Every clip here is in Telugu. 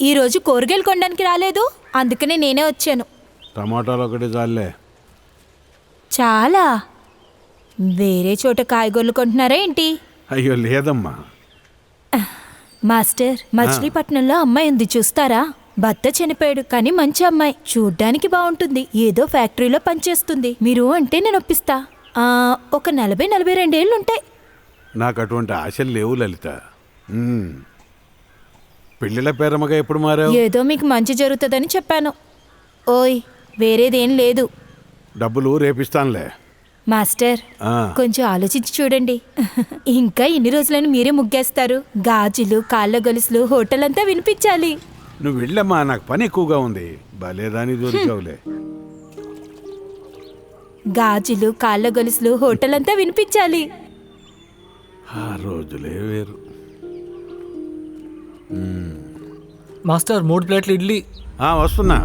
ఈరోజు కూరగాయలు కొనడానికి రాలేదు. అందుకనే నేనే వచ్చాను. టమాటాలు ఒకటి చాలే. చాలా. వేరే చోట కాయగూరలు కొంటున్నారా ఏంటి? అయ్యో లేదమ్మా. మాస్టర్ మచిలీపట్నంలో అమ్మాయి ఉంది చూస్తారా? భర్త చనిపోయాడు కానీ మంచి అమ్మాయి. చూడ్డానికి బాగుంటుంది. ఏదో ఫ్యాక్టరీలో పనిచేస్తుంది. మీరు అంటే నేను ఒప్పిస్తా. ఆ, ఒక నలభై నలభై రెండేళ్ళు ఉంటాయి. నాకు అటువంటి ఆశలు లేవు లలిత. ఉమ్. పెళ్ళిళ్ళ పేరమ్మగా ఎప్పుడు మారావు? ఏదో మీకు మంచి జరుగుతుందని చెప్పాను. ఓయ్ వేరేదేం లేదు. డబ్బులు రేపిస్తానులే. మాస్టర్ ఆ, కొంచెం ఆలోచించి చూడండి. ఇంకా ఎన్ని రోజులని మీరే ముగ్గేస్తారు. గాజులు కాళ్ళ గొలుసులు హోటల్ అంతా వినిపించాలి. నువ్వు వెళ్ళమ్మా నాకు పని ఎక్కువగా ఉంది. భలేదాని దొరికావులే. గాజులు కాళ్ళ గొలుసులు హోటల్ అంతా వినిపించాలి. ఆ రోజులే వేరు. మాస్టర్ మూడు ప్లేట్లు ఇడ్లీ. ఆ, వస్తున్నా.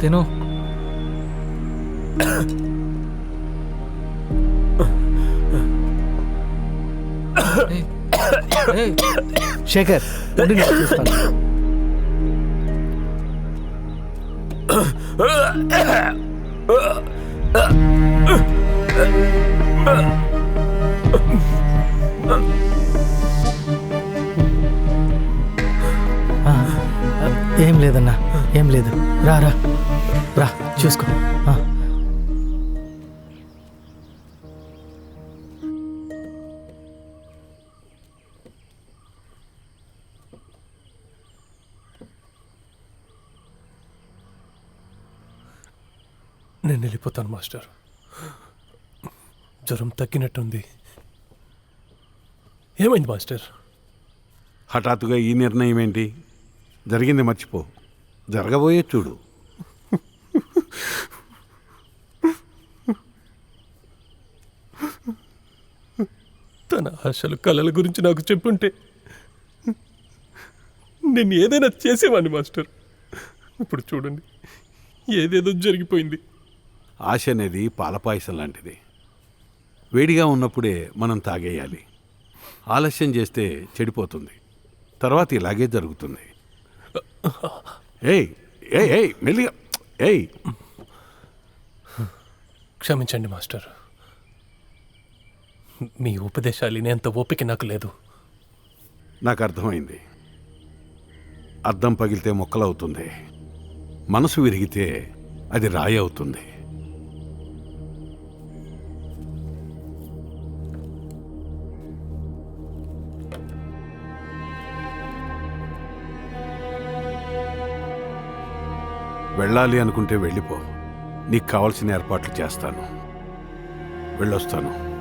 తిను. ఏయ్, ఏయ్, శేఖర్ ఉండు నేను చూస్తాను. ఏం లేదన్నా ఏం లేదు. రా రా. రా చూసుకో. నేను వెళ్ళిపోతాను మాస్టర్. జ్వరం తగ్గినట్టుంది. ఏమైంది మాస్టర్? హఠాత్తుగా ఈ నిర్ణయం ఏంటి? జరిగింది మర్చిపో. జరగబోయే చూడు. తన ఆశలు కళల గురించి నాకు చెప్పుంటే నేను ఏదైనా చేసేవాడిని మాస్టర్. ఇప్పుడు చూడండి ఏదేదో జరిగిపోయింది. ఆశ అనేది పాలపాయసం లాంటిది. వేడిగా ఉన్నప్పుడే మనం తాగేయాలి. ఆలస్యం చేస్తే చెడిపోతుంది. తర్వాత ఇలాగే జరుగుతుంది. ఏయ్ ఏయ్ ఏయ్ మెల్లిగా ఏయ్. క్షమించండి మాస్టర్. మీ ఉపదేశాలు వినేంత ఓపిక నాకు లేదు. నాకు అర్థమైంది. అద్దం పగిలితే మొక్కలవుతుంది. మనసు విరిగితే అది రాయి అవుతుంది. వెళ్ళాలి అనుకుంటే వెళ్ళిపో. నీకు కావాల్సిన ఏర్పాట్లు చేస్తాను. వెళ్ళొస్తాను.